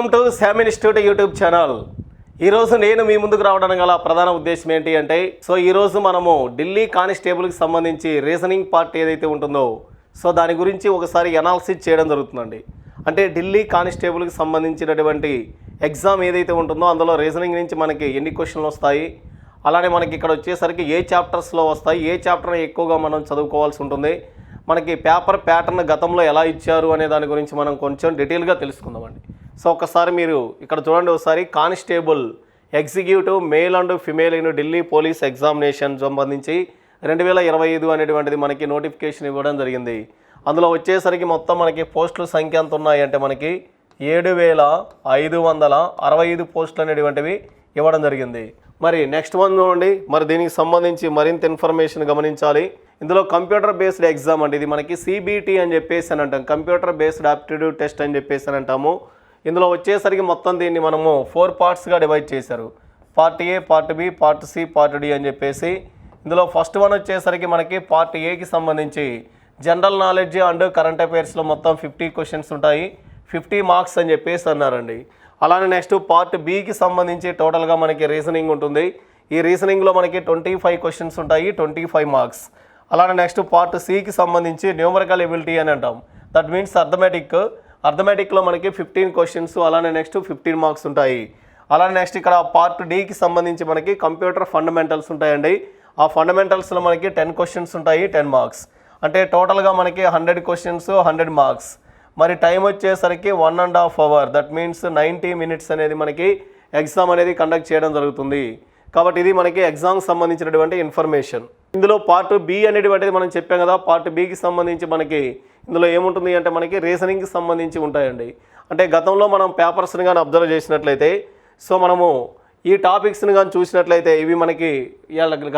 Welcome to Sam institute YouTube channel. ఈరోజు నేను మీ ముందుకు రావడానికి గల ప్రధాన ఉద్దేశం ఏంటి అంటే సో ఈరోజు మనము ఢిల్లీ కానిస్టేబుల్కి సంబంధించి రీజనింగ్ పార్ట్ ఏదైతే ఉంటుందో సో దాని గురించి ఒకసారి ఎనాలిసిస్ చేయడం జరుగుతుందండి. అంటే ఢిల్లీ కానిస్టేబుల్కి సంబంధించినటువంటి ఎగ్జామ్ ఏదైతే ఉంటుందో అందులో రీజనింగ్ నుంచి మనకి ఎన్ని క్వశ్చన్లు వస్తాయి అలానే మనకి ఇక్కడ వచ్చేసరికి ఏ చాప్టర్స్లో వస్తాయి ఏ చాప్టర్ని ఎక్కువగా మనం చదువుకోవాల్సి ఉంటుంది మనకి పేపర్ ప్యాటర్న్ గతంలో ఎలా ఇచ్చారు అనే దాని గురించి మనం కొంచెం డీటెయిల్గా తెలుసుకుందామండి. సో ఒకసారి మీరు ఇక్కడ చూడండి ఒకసారి constable executive male and female in Delhi police examination సంబంధించి రెండు వేల ఇరవై ఐదు అనేటువంటిది మనకి నోటిఫికేషన్ ఇవ్వడం జరిగింది. అందులో వచ్చేసరికి మొత్తం మనకి పోస్టుల సంఖ్య ఎంత ఉన్నాయి అంటే మనకి ఏడు వేల ఐదు వందల అరవై ఐదు పోస్టులు అనేటువంటివి ఇవ్వడం జరిగింది. మరి నెక్స్ట్ వన్ చూడండి మరి దీనికి సంబంధించి మరింత ఇన్ఫర్మేషన్ గమనించాలి. ఇందులో కంప్యూటర్ బేస్డ్ ఎగ్జామ్ అండి ఇది మనకి సిబిటి అని చెప్పేసి అని అంటాం. కంప్యూటర్ బేస్డ్ ఆప్టిట్యూడ్ టెస్ట్ అని చెప్పేసి అని అంటాము. ఇందులో వచ్చేసరికి మొత్తం దీన్ని మనము ఫోర్ పార్ట్స్గా డివైడ్ చేశారు. Part A part B part C part D అని చెప్పేసి ఇందులో ఫస్ట్ వన్ వచ్చేసరికి మనకి పార్ట్ ఏకి సంబంధించి జనరల్ నాలెడ్జ్ అండ్ కరెంట్ అఫైర్స్లో మొత్తం ఫిఫ్టీ క్వశ్చన్స్ ఉంటాయి. ఫిఫ్టీ మార్క్స్ అని చెప్పేసి అన్నారండి. అలానే నెక్స్ట్ పార్ట్ బికి సంబంధించి టోటల్గా మనకి రీజనింగ్ ఉంటుంది. ఈ రీజనింగ్లో మనకి ట్వంటీ ఫైవ్ క్వశ్చన్స్ ఉంటాయి ట్వంటీ ఫైవ్ మార్క్స్ అలానే నెక్స్ట్ పార్ట్ సికి సంబంధించి న్యూమరికల్ ఎబిలిటీ అని అంటాం. దట్ మీన్స్ అర్థమెటిక్ అర్థమెటిక్లో మనకి ఫిఫ్టీన్ క్వశ్చన్స్ అలానే నెక్స్ట్ ఫిఫ్టీన్ మార్క్స్ ఉంటాయి. అలానే నెక్స్ట్ ఇక్కడ పార్ట్ డికి సంబంధించి మనకి కంప్యూటర్ ఫండమెంటల్స్ ఉంటాయండి. ఆ ఫండమెంటల్స్లో మనకి టెన్ క్వశ్చన్స్ ఉంటాయి టెన్ మార్క్స్ అంటే టోటల్గా మనకి హండ్రెడ్ క్వశ్చన్స్ హండ్రెడ్ మార్క్స్ మరి టైం వచ్చేసరికి one and half hour that means ninety minutes అనేది మనకి ఎగ్జామ్ అనేది కండక్ట్ చేయడం జరుగుతుంది. కాబట్టి ఇది మనకి ఎగ్జామ్కి సంబంధించినటువంటి ఇన్ఫర్మేషన్ ఇందులో పార్ట్ బి అనేటువంటిది మనం చెప్పాం కదా పార్ట్ బికి సంబంధించి మనకి ఇందులో ఏముంటుంది అంటే మనకి రీజనింగ్కి సంబంధించి ఉంటాయండి. అంటే గతంలో మనం పేపర్స్ని కానీ అబ్జర్వ్ చేసినట్లయితే సో మనము ఈ టాపిక్స్ని కానీ చూసినట్లయితే ఇవి మనకి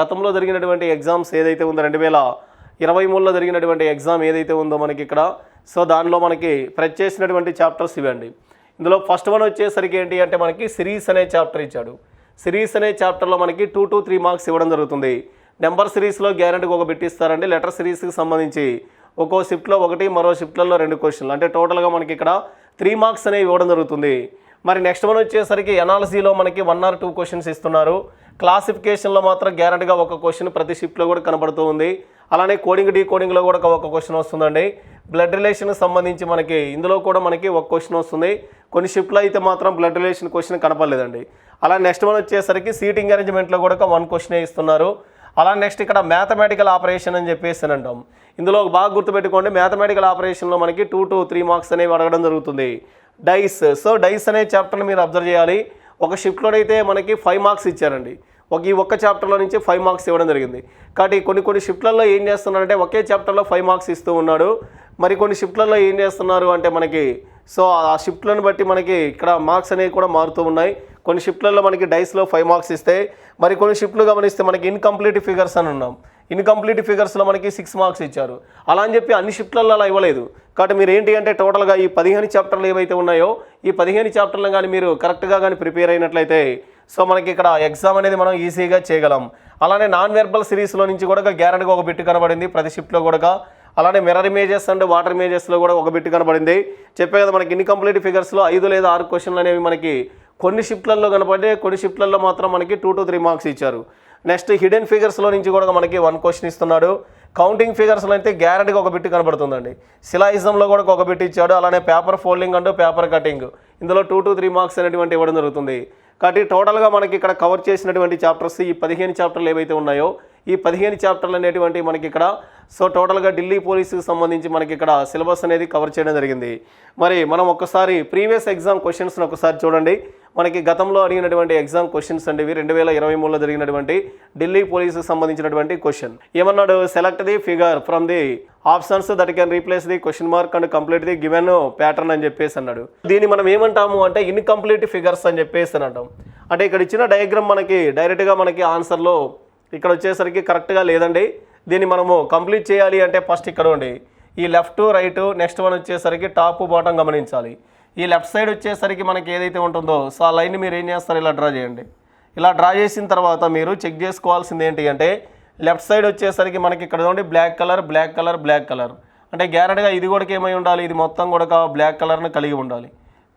గతంలో జరిగినటువంటి ఎగ్జామ్స్ ఏదైతే ఉందో రెండు వేల ఇరవై మూడులో జరిగినటువంటి ఎగ్జామ్ ఏదైతే ఉందో మనకి ఇక్కడ సో దానిలో మనకి ప్రెచ్ చేసినటువంటి చాప్టర్స్ ఇవండి. ఇందులో ఫస్ట్ వన్ వచ్చేసరికి ఏంటి అంటే మనకి సిరీస్ అనే చాప్టర్ ఇచ్చాడు. సిరీస్ అనే చాప్టర్లో మనకి టూ టు త్రీ మార్క్స్ ఇవ్వడం జరుగుతుంది. నెంబర్ సిరీస్లో గ్యారెంటీకి ఒక పెట్టిస్తారండి ఇస్తారండి. లెటర్ సిరీస్కి సంబంధించి ఒక్కో షిఫ్ట్లో ఒకటి మరో షిఫ్ట్లలో రెండు క్వశ్చన్లు. అంటే టోటల్గా మనకి ఇక్కడ త్రీ మార్క్స్ అనేవి ఇవ్వడం జరుగుతుంది. మరి నెక్స్ట్ వన్ వచ్చేసరికి ఎనాలజీలో మనకి వన్ ఆర్ టూ క్వశ్చన్స్ ఇస్తున్నారు. క్లాసిఫికేషన్లో మాత్రం గ్యారెంటీగా ఒక క్వశ్చన్ ప్రతి షిఫ్ట్లో కూడా కనబడుతూ ఉంది. అలానే కోడింగ్ డీ కోడింగ్లో కూడా ఒక క్వశ్చన్ వస్తుందండి. బ్లడ్ రిలేషన్కి సంబంధించి మనకి ఇందులో కూడా మనకి ఒక క్వశ్చన్ వస్తుంది. కొన్ని షిఫ్ట్లో అయితే మాత్రం బ్లడ్ రిలేషన్ క్వశ్చన్ కనపడలేదండి. అలా నెక్స్ట్ వన్ వచ్చేసరికి సీటింగ్ అరేంజ్మెంట్లో కూడా వన్ క్వశ్చనే ఇస్తున్నారు. అలా నెక్స్ట్ ఇక్కడ మ్యాథమెటికల్ ఆపరేషన్ అని చెప్పేసి అని అంటాం. ఇందులో బాగా గుర్తుపెట్టుకోండి మ్యాథమెటికల్ ఆపరేషన్లో మనకి టూ టు త్రీ మార్క్స్ అనేవి అడగడం జరుగుతుంది. డైస్ సో డైస్ అనే చాప్టర్ని మీరు అబ్జర్వ్ చేయాలి. ఒక షిఫ్ట్లోనైతే మనకి ఫైవ్ మార్క్స్ ఇచ్చారండి. ఒక ఈ ఒక్క చాప్టర్లో నుంచి ఫైవ్ మార్క్స్ ఇవ్వడం జరిగింది. కాబట్టి కొన్ని కొన్ని షిఫ్ట్లలో ఏం చేస్తున్నారంటే ఒకే చాప్టర్లో ఫైవ్ మార్క్స్ ఇస్తూ ఉన్నాడు. మరి కొన్ని షిఫ్ట్లలో ఏం చేస్తున్నారు అంటే మనకి సో ఆ షిఫ్ట్లను బట్టి మనకి ఇక్కడ మార్క్స్ అనేవి కూడా మారుతూ ఉన్నాయి. కొన్ని షిఫ్ట్లలో మనకి డైస్లో ఫైవ్ మార్క్స్ ఇస్తాయి మరి కొన్ని షిఫ్ట్లు గమనిస్తే మనకి ఇన్కంప్లీట్ ఫిగర్స్ అని ఉన్నాం. ఇన్కంప్లీట్ ఫిగర్స్లో మనకి సిక్స్ మార్క్స్ ఇచ్చారు. అలా అని చెప్పి అన్ని షిఫ్ట్లలో అలా ఇవ్వలేదు. కాబట్టి మీరు ఏంటి అంటే టోటల్గా ఈ పదిహేను చాప్టర్లు ఏవైతే ఉన్నాయో ఈ పదిహేను చాప్టర్లను కానీ మీరు కరెక్ట్గా కానీ ప్రిపేర్ అయినట్లయితే సో మనకి ఇక్కడ ఎగ్జామ్ అనేది మనం ఈజీగా చేయగలం. అలానే నాన్ వెర్బల్ సిరీస్లో నుంచి కూడా గ్యారెంటీగా ఒక బిట్ కనబడింది. ప్రతి షిఫ్ట్లో కూడా అలానే మిర్రర్ ఇమేజెస్ అండ్ వాటర్ ఇమేజెస్లో కూడా ఒక బిట్ కనబడింది. చెప్పే కదా మనకి ఇన్కంప్లీట్ ఫిగర్స్లో ఐదు లేదా ఆరు క్వశ్చన్లు అనేవి మనకి కొన్ని షిఫ్ట్లలో కనపడే కొన్ని షిఫ్ట్లలో మాత్రం మనకి టూ టు త్రీ మార్క్స్ ఇచ్చారు. నెక్స్ట్ హిడెన్ ఫిగర్స్లో నుంచి కూడా మనకి వన్ క్వశ్చన్ ఇస్తున్నాడు. కౌంటింగ్ ఫిగర్స్లో అయితే గ్యారెంటీగా ఒక బిట్ కనబడుతుందండి. శిలాయిజంలో కూడా ఒక బిట్ ఇచ్చాడు. అలానే పేపర్ ఫోల్డింగ్ అంటూ పేపర్ కటింగ్ ఇందులో టూ టు త్రీ మార్క్స్ అనేటువంటి ఇవ్వడం జరుగుతుంది. కాబట్టి టోటల్గా మనకి ఇక్కడ కవర్ చేసినటువంటి చాప్టర్స్ ఈ పదిహేను చాప్టర్లు ఏవైతే ఉన్నాయో ఈ పదిహేను చాప్టర్లు అనేటువంటి మనకి ఇక్కడ. సో టోటల్గా ఢిల్లీ పోలీసుకు సంబంధించి మనకి ఇక్కడ సిలబస్ అనేది కవర్ చేయడం జరిగింది. మరి మనం ఒక్కసారి ప్రీవియస్ ఎగ్జామ్ క్వశ్చన్స్ని ఒకసారి చూడండి. మనకి గతంలో అడిగినటువంటి ఎగ్జామ్ క్వశ్చన్స్ అండి ఇవి. రెండు వేల ఇరవై మూడులో జరిగినటువంటి ఢిల్లీ పోలీసుకు సంబంధించినటువంటి క్వశ్చన్ ఏమన్నాడు? Select the figure from the options that can replace the question mark and complete the given pattern అని చెప్పేసి అన్నాడు. దీన్ని మనం ఏమంటాము అంటే ఇన్కంప్లీట్ ఫిగర్స్ అని చెప్పేసి అని అంటాం. అంటే ఇక్కడ ఇచ్చిన డయాగ్రామ్ మనకి డైరెక్ట్గా మనకి ఆన్సర్లో ఇక్కడ వచ్చేసరికి కరెక్ట్గా లేదండి. దీన్ని మనము కంప్లీట్ చేయాలి అంటే ఫస్ట్ ఇక్కడ ఉండి ఈ లెఫ్ట్ రైట్ నెక్స్ట్ వన్ వచ్చేసరికి టాప్ బాటం గమనించాలి. ఈ లెఫ్ట్ సైడ్ వచ్చేసరికి మనకి ఏదైతే ఉంటుందో సో ఆ లైన్ మీరు ఏం చేస్తారు? ఇలా డ్రా చేయండి. ఇలా డ్రా చేసిన తర్వాత మీరు చెక్ చేసుకోవాల్సింది ఏంటి అంటే లెఫ్ట్ సైడ్ వచ్చేసరికి మనకి ఇక్కడ చూడండి black colour black colour black colour అంటే గ్యారెంటీగా ఇది కూడా ఏమై ఉండాలి? ఇది మొత్తం కూడా బ్లాక్ కలర్ని కలిగి ఉండాలి.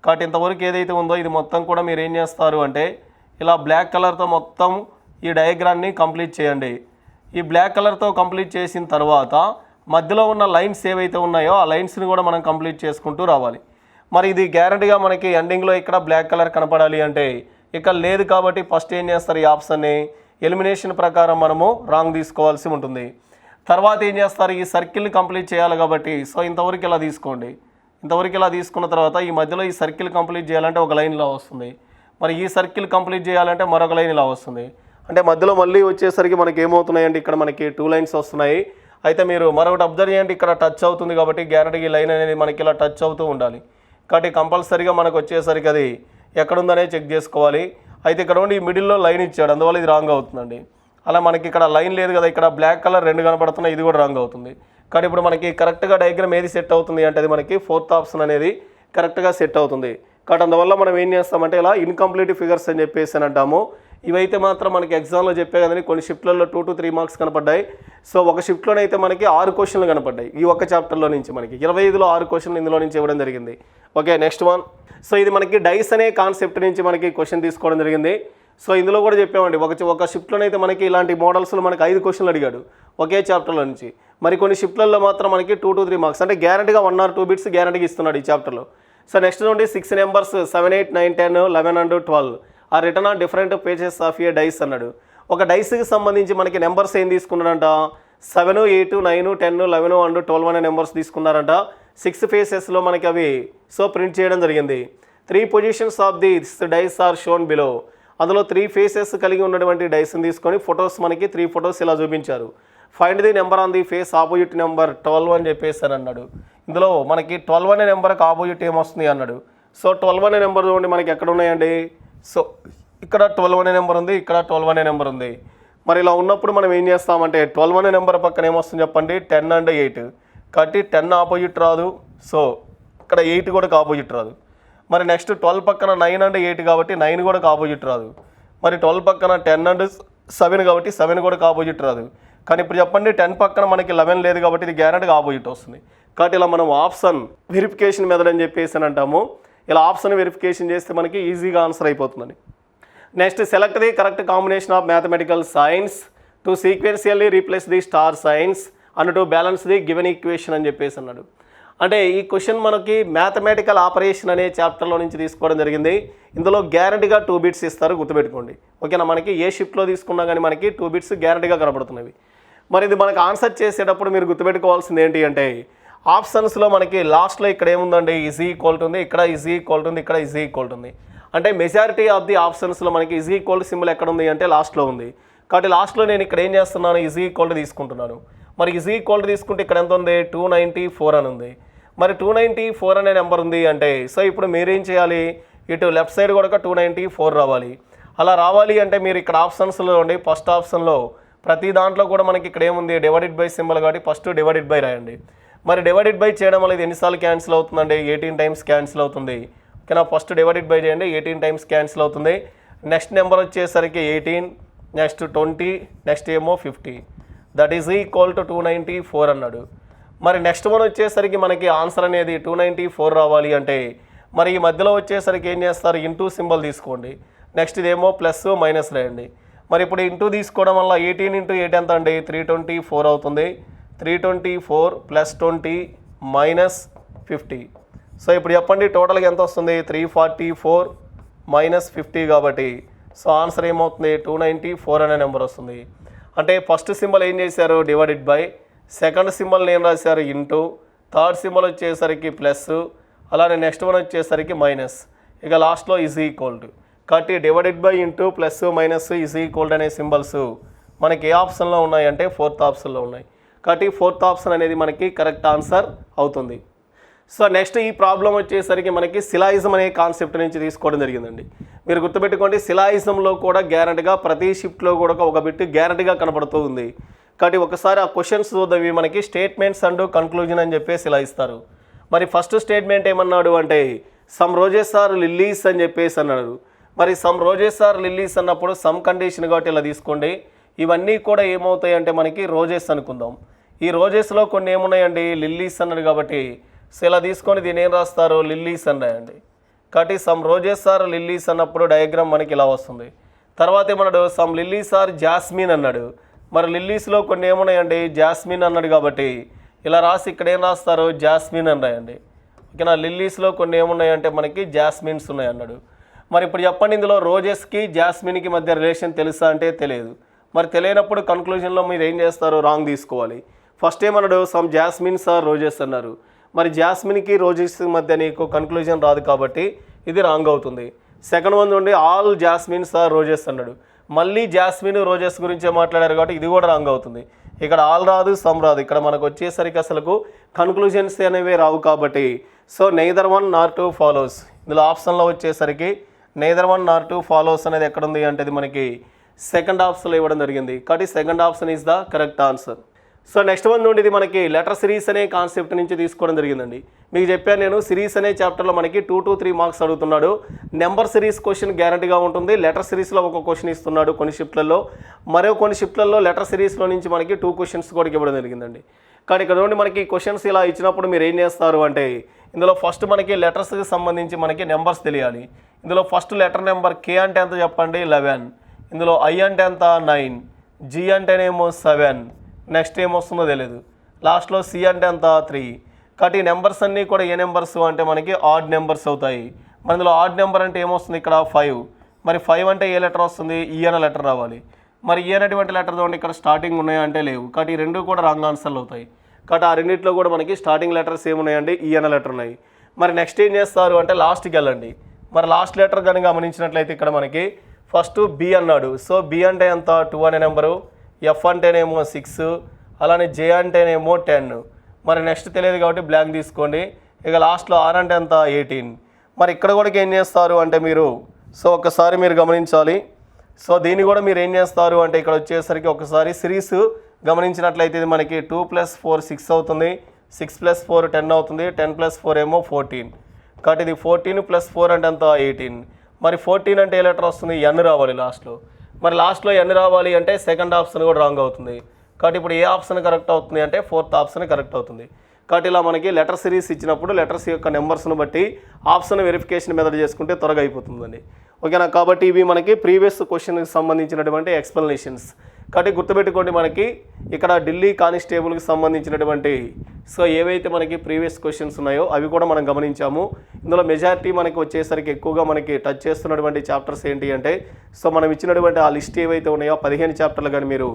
కాబట్టి ఇంతవరకు ఏదైతే ఉందో ఇది మొత్తం కూడా మీరు ఏం చేస్తారు అంటే ఇలా బ్లాక్ కలర్తో మొత్తం ఈ డయాగ్రామ్ని కంప్లీట్ చేయండి. ఈ బ్లాక్ కలర్తో కంప్లీట్ చేసిన తర్వాత మధ్యలో ఉన్న లైన్స్ ఏవైతే ఉన్నాయో ఆ లైన్స్ని కూడా మనం కంప్లీట్ చేసుకుంటూ రావాలి. మరి ఇది గ్యారంటీగా మనకి ఎండింగ్లో ఇక్కడ బ్లాక్ కలర్ కనపడాలి అంటే ఇక్కడ లేదు కాబట్టి ఫస్ట్ ఏం చేస్తారు ఈ ఆప్షన్ని? ఎలిమినేషన్ ప్రకారం మనము రాంగ్ తీసుకోవాల్సి ఉంటుంది. తర్వాత ఏం చేస్తారు? ఈ సర్కిల్ని కంప్లీట్ చేయాలి కాబట్టి సో ఇంతవరకు ఇలా తీసుకోండి. ఇంతవరకు ఇలా తీసుకున్న తర్వాత ఈ మధ్యలో ఈ సర్కిల్ కంప్లీట్ చేయాలంటే ఒక లైన్ ఇలా వస్తుంది. మరి ఈ సర్కిల్ కంప్లీట్ చేయాలంటే మరొక లైన్ ఇలా వస్తుంది. అంటే మధ్యలో మళ్ళీ వచ్చేసరికి మనకి ఏమవుతున్నాయండి ఇక్కడ మనకి టూ లైన్స్ వస్తున్నాయి. అయితే మీరు మరొకటి అబ్జర్వ్ చేయండి ఇక్కడ టచ్ అవుతుంది కాబట్టి గ్యారంటీ లైన్ అనేది మనకి ఇలా టచ్ అవుతూ ఉండాలి. కాబట్టి కంపల్సరీగా మనకు వచ్చేసరికి అది ఎక్కడుందనే చెక్ చేసుకోవాలి. అయితే ఇక్కడ ఉండి మిడిల్లో లైన్ ఇచ్చాడు అందువల్ల ఇది రాంగ్ అవుతుందండి. అలా మనకి ఇక్కడ లైన్ లేదు కదా ఇక్కడ బ్లాక్ కలర్ రెండు కనపడుతున్నాయి ఇది కూడా రాంగ్ అవుతుంది. కానీ ఇప్పుడు మనకి కరెక్ట్గా డయాగ్రామ్ ఏది సెట్ అవుతుంది అంటే అది మనకి ఫోర్త్ ఆప్షన్ అనేది కరెక్ట్గా సెట్ అవుతుంది. కాబట్టి అందువల్ల మనం ఏం చేస్తామంటే ఇలా ఇన్కంప్లీట్ ఫిగర్స్ అని చెప్పేసి అని అంటాము. ఇవైతే మాత్రం మనకి ఎగ్జామ్లో చెప్పే కదండి కొన్ని షిఫ్ట్లలో టూ టు త్రీ మార్క్స్ కనపడ్డాయి. సో ఒక షిఫ్ట్లోనైతే మనకి ఆరు క్వశ్చన్లు కనపడ్డాయి ఈ ఒక్క చాప్టర్లో నుంచి మనకి. ఇరవై ఐదులో ఆరు క్వశ్చన్లు ఇందులో నుంచి ఇవ్వడం జరిగింది. ఓకే నెక్స్ట్ వన్ సో ఇది మనకి డైస్ అనే కాన్సెప్ట్ నుంచి మనకి క్వశ్చన్ తీసుకోవడం జరిగింది. సో ఇందులో కూడా చెప్పామండి ఒక ఒక షిఫ్ట్లోనైతే మనకి ఇలాంటి మోడల్స్లో మనకి ఐదు క్వశ్చన్లు అడిగాడు ఒకే చాప్టర్లో నుంచి. మరి కొన్ని షిఫ్ట్లలో మాత్రం మనకి టూ టు త్రీ మార్క్స్ అంటే గ్యారంటీగా వన్ ఆర్ టూ బిట్స్ గ్యారంటీగా ఇస్తున్నాడు ఈ చాప్టర్లో సో నెక్స్ట్ నుండి six numbers seven eight nine ten eleven and twelve are written on different pages of a dice అన్నాడు. ఒక డైస్కి సంబంధించి మనకి నెంబర్స్ ఏం తీసుకున్నాడంట? Seven eight nine ten eleven and twelve అనే నెంబర్స్ తీసుకున్నారంట. సిక్స్ ఫేసెస్లో మనకి అవి సో ప్రింట్ చేయడం జరిగింది. Three positions of the dice are shown below అందులో త్రీ ఫేసెస్ కలిగి ఉన్నటువంటి డైస్ని తీసుకొని ఫొటోస్ మనకి త్రీ ఫొటోస్ ఇలా చూపించారు. Find the number on the face opposite number twelve అని చెప్పేసి అని అన్నాడు. ఇందులో మనకి ట్వెల్వ్ అనే నెంబర్కి ఆపోజిట్ ఏమొస్తుంది అన్నాడు. సో ట్వెల్వ్ అనే నెంబర్ చూడండి మనకి ఎక్కడ ఉన్నాయండి? సో ఇక్కడ ట్వెల్వ్ అనే నెంబర్ ఉంది ఇక్కడ ట్వెల్వ్ అనే నెంబర్ ఉంది. మరి ఇలా ఉన్నప్పుడు మనం ఏం చేస్తామంటే ట్వెల్వ్ అనే నెంబర్ పక్కన ఏమొస్తుంది చెప్పండి? టెన్ అండ్ ఎయిట్ కాబట్టి టెన్ ఆపోజిట్ రాదు. సో ఇక్కడ ఎయిట్ కూడా ఆపోజిట్ రాదు. మరి నెక్స్ట్ ట్వెల్వ్ పక్కన నైన్ అండ్ ఎయిట్ కాబట్టి నైన్ కూడా ఆపోజిట్ రాదు. మరి ట్వెల్వ్ పక్కన టెన్ అండ్ సెవెన్ కాబట్టి సెవెన్ కూడా ఆపోజిట్ రాదు. కానీ ఇప్పుడు చెప్పండి టెన్ పక్కన మనకి లెవెన్ లేదు కాబట్టి ఇది గ్యారెంటీగా ఆపోజిట్ వస్తుంది. కాబట్టి ఇలా మనం ఆప్షన్ వెరిఫికేషన్ మెథడ్ అని చెప్పేసి అని అంటాము. ఇలా ఆప్షన్ వెరిఫికేషన్ చేస్తే మనకి ఈజీగా ఆన్సర్ అయిపోతుందని next select the correct combination of mathematical signs to sequentially replace the star signs and to balance the given equation అని చెప్పేసి అన్నాడు. అంటే ఈ క్వశ్చన్ మనకి మ్యాథమెటికల్ ఆపరేషన్ అనే చాప్టర్లో నుంచి తీసుకోవడం జరిగింది. ఇందులో గ్యారంటీగా టూ బిట్స్ ఇస్తారు గుర్తుపెట్టుకోండి. ఓకేనా మనకి ఏ షిఫ్ట్లో తీసుకున్నా కానీ మనకి టూ బిట్స్ గ్యారంటీగా కనబడుతున్నవి. మరి ఇది మనకు ఆన్సర్ చేసేటప్పుడు మీరు గుర్తుపెట్టుకోవాల్సింది ఏంటి అంటే ఆప్షన్స్లో మనకి లాస్ట్లో ఇక్కడ ఏముందండి? ఈజీ ఈక్వల్ ఉంది. ఇక్కడ ఈజీ ఈక్వల్ ఉంది. ఇక్కడ ఈజీ ఈక్వల్ ఉంది. అంటే మెజారిటీ ఆఫ్ ది ఆప్షన్స్లో మనకి ఈజీ ఈక్వల్ సింబల్ ఎక్కడ ఉంది అంటే లాస్ట్లో ఉంది. కాబట్టి లాస్ట్లో నేను ఇక్కడ ఏం చేస్తున్నాను? ఈజీ ఈక్వల్ తీసుకుంటున్నాను. మరి ఈజీ ఈక్వల్ తీసుకుంటే ఇక్కడ ఎంత ఉంది? టూ నైంటీ ఫోర్ అని ఉంది. మరి టూ నైంటీ ఫోర్ అనే నెంబర్ ఉంది అంటే సో ఇప్పుడు మీరేం చేయాలి? ఇటు లెఫ్ట్ సైడ్ కూడా టూ నైంటీ ఫోర్ రావాలి. అలా రావాలి అంటే మీరు ఇక్కడ ఆప్షన్స్లో ఉండి ఫస్ట్ ఆప్షన్లో ప్రతి దాంట్లో కూడా మనకి ఇక్కడ ఏముంది? డివైడెడ్ బై సింబల్ కాబట్టి ఫస్ట్ డివైడెడ్ బై రాయండి. మరి డివైడెడ్ బై చేయడం వల్ల ఇది ఎన్నిసార్లు క్యాన్సిల్ అవుతుందండి? ఎయిటీన్ టైమ్స్ క్యాన్సిల్ అవుతుంది. ఓకేనా? ఫస్ట్ డివైడెడ్ బై చేయండి. ఎయిటీన్ టైమ్స్ క్యాన్సిల్ అవుతుంది. నెక్స్ట్ నెంబర్ వచ్చేసరికి ఎయిటీన్ నెక్స్ట్ ట్వంటీ నెక్స్ట్ ఏమో fifty that is equal to two ninety four అన్నాడు. మరి నెక్స్ట్ వన్ వచ్చేసరికి మనకి ఆన్సర్ అనేది టూ నైంటీ ఫోర్ రావాలి అంటే మరి ఈ మధ్యలో వచ్చేసరికి ఏం చేస్తారు? ఇంటూ సింబల్ తీసుకోండి. నెక్స్ట్ ఇదేమో ప్లస్ మైనస్ రాయండి మరి ఇప్పుడు ఇంటూ తీసుకోవడం వల్ల ఎయిటీన్ ఇంటూ ఎయిట్ ఎంత అండి? త్రీ ట్వంటీ ఫోర్ అవుతుంది. Three twenty four plus twenty minus fifty so ఇప్పుడు చెప్పండి టోటల్గా ఎంత వస్తుంది three forty four minus fifty కాబట్టి. సో ఆన్సర్ ఏమవుతుంది? టూ నైంటీ ఫోర్ అనే నెంబర్ వస్తుంది. అంటే ఫస్ట్ సింబల్ ఏం చేశారు? డివైడెడ్ బై సెకండ్ సింబల్ ఏం రాశారు? ఇంటూ థర్డ్ సింబల్ వచ్చేసరికి ప్లస్ అలానే నెక్స్ట్ వన్ వచ్చేసరికి మైనస్ ఇక లాస్ట్లో ఈజ్ ఈక్వల్ టు కాబట్టి divided by into plus minus is equal అనే సింబల్స్ మనకి ఏ ఆప్షన్లో ఉన్నాయి అంటే ఫోర్త్ ఆప్షన్లో ఉన్నాయి. కాబట్టి ఫోర్త్ ఆప్షన్ అనేది మనకి కరెక్ట్ ఆన్సర్ అవుతుంది. సో నెక్స్ట్ ఈ ప్రాబ్లం వచ్చేసరికి మనకి సిలాయిజం అనే కాన్సెప్ట్ నుంచి తీసుకోవడం జరిగిందండి. మీరు గుర్తుపెట్టుకోండి సిలాయిజంలో కూడా గ్యారంటీగా ప్రతి షిఫ్ట్లో కూడా ఒక బిట్ గ్యారంటీగా కనబడుతూ ఉంది. కాబట్టి ఒకసారి ఆ క్వశ్చన్స్ చూద్దాం ఇవి మనకి స్టేట్మెంట్స్ అండ్ కన్క్లూజన్ అని చెప్పేసి ఇలా ఇస్తారు. మరి ఫస్ట్ స్టేట్మెంట్ ఏమన్నాడు అంటే సమ్ రోజెస్ ఆర్ లిల్లీస్ అని చెప్పేసి అన్నాడు. మరి సమ్ రోజెస్ ఆర్ లిల్లీస్ అన్నప్పుడు సమ్ కండిషన్ కాబట్టి ఇలా తీసుకోండి. ఇవన్నీ కూడా ఏమవుతాయి అంటే మనకి రోజెస్ అనుకుందాం. ఈ రోజెస్లో కొన్ని ఏమున్నాయండి? లిల్లీస్ అన్నాడు కాబట్టి సో ఇలా తీసుకొని దీని ఏం రాస్తారు? లిల్లీస్ అన్నాయండి. కాబట్టి సమ్ రోజెస్ ఆర్ లిల్లీస్ అన్నప్పుడు డయాగ్రామ్ మనకి ఇలా వస్తుంది. తర్వాత ఏమన్నాడు? సమ్ లిల్లీస్ ఆర్ జాస్మిన్ అన్నాడు. మరి లిల్లీస్లో కొన్ని ఏమున్నాయండి? జాస్మిన్ అన్నాడు కాబట్టి ఇలా రాసి ఇక్కడ ఏం రాస్తారు? జాస్మిన్ అని రాయండి ఓకేనా? లిల్లీస్లో కొన్ని ఏమున్నాయంటే మనకి జాస్మిన్స్ ఉన్నాయి అన్నాడు మరి ఇప్పుడు చెప్పండి ఇందులో రోజెస్కి జాస్మిన్కి మధ్య రిలేషన్ తెలుసా అంటే తెలియదు. మరి తెలియనప్పుడు కన్క్లూజన్లో మీరు ఏం చేస్తారు? రాంగ్ తీసుకోవాలి. ఫస్ట్ ఏమన్నాడు సమ్ జాస్మిన్స్ ఆర్ రోజెస్ అన్నారు. మరి జాస్మిన్కి రోజెస్ మధ్య నీకు కన్క్లూజన్ రాదు కాబట్టి ఇది రాంగ్ అవుతుంది. సెకండ్ వన్ నుండి ఆల్ జాస్మిన్స్ ఆర్ రోజెస్ అన్నాడు. మళ్ళీ జాస్మిన్ రోజెస్ గురించే మాట్లాడారు కాబట్టి ఇది కూడా రాంగ్ అవుతుంది. ఇక్కడ ఆల్ రాదు సమ్ రాదు ఇక్కడ మనకు వచ్చేసరికి అసలుకు కన్క్లూజన్స్ అనేవి రావు కాబట్టి. So neither one nor two follows ఇందులో ఆప్షన్లో వచ్చేసరికి neither one nor two follows అనేది ఎక్కడ ఉంది అంటే ఇది మనకి సెకండ్ ఆప్షన్లో ఇవ్వడం జరిగింది. కాబట్టి second option is the correct answer so next one నుండి ఇది మనకి లెటర్ సిరీస్ అనే కాన్సెప్ట్ నుంచి తీసుకోవడం జరిగిందండి. మీకు చెప్పాను నేను సిరీస్ అనే చాప్టర్లో మనకి టూ టు త్రీ మార్క్స్ అడుగుతున్నాడు. నెంబర్ సిరీస్ క్వశ్చన్ గ్యారంటీగా ఉంటుంది. లెటర్ సిరీస్లో ఒక క్వశ్చన్ ఇస్తున్నాడు కొన్ని షిఫ్ట్లలో. మరో కొన్ని షిఫ్ట్లలో లెటర్ సిరీస్లో నుంచి మనకి టూ క్వశ్చన్స్ కూడా ఇవ్వడం జరిగిందండి. కానీ ఇక్కడ నుండి మనకి క్వశ్చన్స్ ఇలా ఇచ్చినప్పుడు మీరు ఏం చేస్తారు అంటే ఇందులో ఫస్ట్ మనకి లెటర్స్కి సంబంధించి మనకి నెంబర్స్ తెలియాలి. ఇందులో ఫస్ట్ లెటర్ నెంబర్ కే అంటే ఎంత చెప్పండి? లెవెన్. ఇందులో ఐ అంటే ఎంత? నైన్. జీ అంటేనేమో సెవెన్. నెక్స్ట్ ఏమొస్తుందో తెలియదు లాస్ట్లో సి అంటే అంత త్రీ. కాబట్టి ఈ నెంబర్స్ అన్నీ కూడా ఏ నెంబర్స్ అంటే మనకి ఆడ్ నెంబర్స్ అవుతాయి. మరి ఇందులో ఆడ్ నెంబర్ అంటే ఏమొస్తుంది ఇక్కడ? ఫైవ్. మరి ఫైవ్ అంటే ఏ లెటర్ వస్తుంది? ఈ అనే లెటర్ రావాలి. మరి ఈ అనేటువంటి లెటర్ చూడండి ఇక్కడ స్టార్టింగ్ ఉన్నాయా అంటే లేవు. కాబట్టి ఈ రెండు కూడా రాంగ్ ఆన్సర్లు అవుతాయి. కాబట్టి ఆ రెండింటిలో కూడా మనకి స్టార్టింగ్ లెటర్స్ ఏమున్నాయండి? ఈ అనే లెటర్ ఉన్నాయి. మరి నెక్స్ట్ ఏం చేస్తారు అంటే లాస్ట్కి వెళ్ళండి. మరి లాస్ట్ లెటర్ కానీ గమనించినట్లయితే ఇక్కడ మనకి ఫస్ట్ బి అన్నాడు. సో బి అంటే ఎంత? టూ అనే నెంబరు. ఎఫ్ అంటేనేమో సిక్స్ అలానే జే అంటేనేమో టెన్ మరి నెక్స్ట్ తెలియదు కాబట్టి బ్లాంక్ తీసుకోండి. ఇక లాస్ట్లో ఆర్ అంటే ఎంత? ఎయిటీన్ మరి ఇక్కడ కూడా ఏం చేస్తారు అంటే మీరు సో ఒకసారి మీరు గమనించాలి. సో దీన్ని కూడా మీరు ఏం చేస్తారు అంటే ఇక్కడ వచ్చేసరికి ఒకసారి సిరీస్ గమనించినట్లయితే ఇది మనకి టూ ప్లస్ ఫోర్ సిక్స్ అవుతుంది. సిక్స్ ప్లస్ ఫోర్ టెన్ అవుతుంది. టెన్ ప్లస్ ఫోర్ ఏమో ఫోర్టీన్ కాబట్టి ఇది ఫోర్టీన్ ప్లస్ ఫోర్ అంటే ఎంత? ఎయిటీన్ మరి ఫోర్టీన్ అంటే ఏ లెటర్ వస్తుంది? ఎన్ రావాలి లాస్ట్లో మరి లాస్ట్లో ఎన్ని రావాలి అంటే సెకండ్ ఆప్షన్ కూడా రాంగ్ అవుతుంది. కాబట్టి ఇప్పుడు ఏ ఆప్షన్ కరెక్ట్ అవుతుంది అంటే ఫోర్త్ ఆప్షన్ కరెక్ట్ అవుతుంది. కాబట్టి ఇలా మనకి లెటర్ సిరీస్ ఇచ్చినప్పుడు లెటర్స్ యొక్క నెంబర్స్ను బట్టి ఆప్షన్ వెరిఫికేషన్ మెథడ్ చేసుకుంటే త్వరగా అయిపోతుందండి. ఓకేనా కాబట్టి ఇవి మనకి ప్రీవియస్ క్వశ్చన్కి సంబంధించినటువంటి ఎక్స్ప్లెనేషన్స్ కాబట్టి గుర్తుపెట్టుకోండి మనకి ఇక్కడ ఢిల్లీ కానిస్టేబుల్కి సంబంధించినటువంటి సో ఏవైతే మనకి ప్రీవియస్ క్వశ్చన్స్ ఉన్నాయో అవి కూడా మనం గమనించాము. ఇందులో మెజారిటీ మనకి వచ్చేసరికి ఎక్కువగా మనకి టచ్ చేస్తున్నటువంటి చాప్టర్స్ ఏంటి అంటే సో మనం ఇచ్చినటువంటి ఆ లిస్ట్ ఏవైతే ఉన్నాయో పదిహేను చాప్టర్లు కానీ మీరు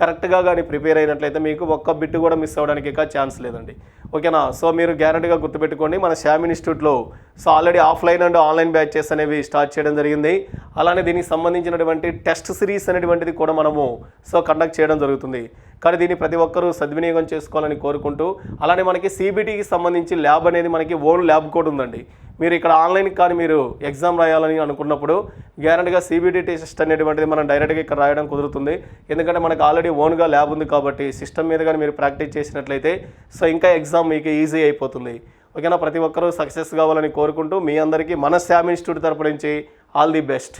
కరెక్ట్గా కానీ ప్రిపేర్ అయినట్లయితే మీకు ఒక్క బిట్టు కూడా మిస్ అవ్వడానికి ఇక ఛాన్స్ లేదండి. ఓకేనా? సో మీరు గ్యారంటీగా గుర్తుపెట్టుకోండి. మన శామ్ ఇన్స్టిట్యూట్లో so already offline and online batches అనేవి స్టార్ట్ చేయడం జరిగింది. అలానే దీనికి సంబంధించినటువంటి టెస్ట్ సిరీస్ అనేటువంటిది కూడా మనము సో కండక్ట్ చేయడం జరుగుతుంది. కానీ దీన్ని ప్రతి ఒక్కరూ సద్వినియోగం చేసుకోవాలని కోరుకుంటూ అలానే మనకి సిబిటీకి సంబంధించి ల్యాబ్ అనేది మనకి ఓన్ ల్యాబ్ కూడా ఉందండి. మీరు ఇక్కడ ఆన్లైన్ కానీ మీరు ఎగ్జామ్ రాయాలని అనుకున్నప్పుడు గ్యారంటీగా సిబిటీ టెస్ట్ అనేటువంటిది మనం డైరెక్ట్గా ఇక్కడ రాయడం కుదురుతుంది. ఎందుకంటే మనకు ఆల్రెడీ ఓన్గా ల్యాబ్ ఉంది కాబట్టి సిస్టమ్ మీద కానీ మీరు ప్రాక్టీస్ చేసినట్లయితే సో ఇంకా ఎగ్జామ్ మీకు ఈజీ అయిపోతుంది. ఓకేనా? ప్రతి ఒక్కరూ సక్సెస్ కావాలని కోరుకుంటూ మీ అందరికీ మన శామ్ ఇన్స్టిట్యూట్ తరపు నుంచి ఆల్ ది బెస్ట్.